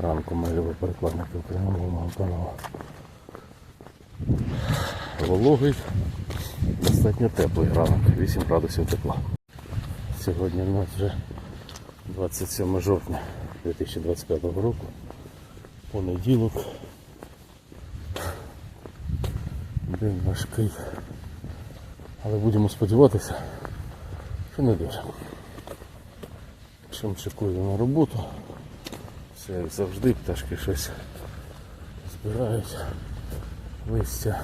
ранку любі перекладники українського мого каналу. Вологий, достатньо теплий ранок, 8 градусів тепла. Сьогодні у нас вже 27 жовтня 2025 року. Понеділок. День важкий. Але будемо сподіватися, що не дуже. Чим чекую на роботу. Як завжди, пташки щось збирають. Листя.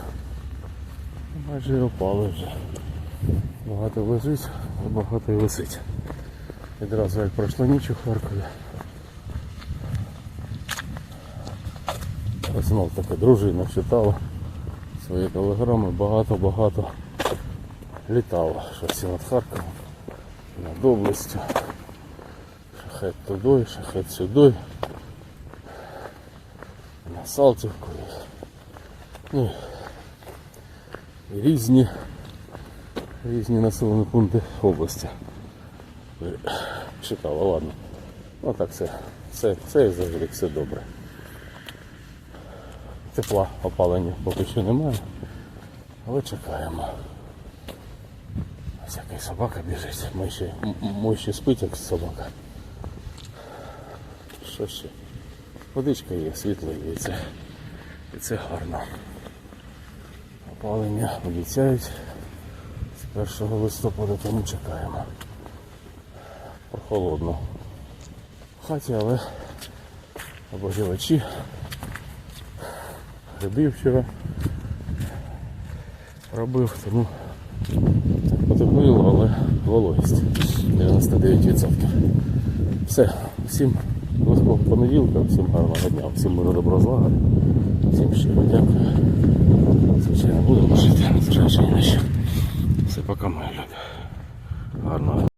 Майже опали вже. Багато лежить, а багато і висить. Відразу як пройшла ніч у Харкові. Знов таки дружина читала свої телеграми, багато-багато літало щось над Харковом, над областю. Шахет туди, шахет сюди. На Салтівку. Ну, різні, різні населені пункти області. Читала, ладно. Ну так все, все як завжди, все добре. Тепла опалення поки що немає, але чекаємо. Ось якась собака біжить. Ми ще, ми ще спить, як собака. Що ще? Водичка є, світло є, і це, і це гарно. Опалення обіцяють з 1 листопада, тому чекаємо. Прохолодно. Хаті, але обогрівачі. Грибів вчора робив, тому потеплило, але вологість 99%. Все, всім близького понеділка, всім гарного дня, всім миру добро злагоди, всім щиро дякую. Звичайно, будемо жити, незважаючи ні на що. Все пока, мої люди. Гарного.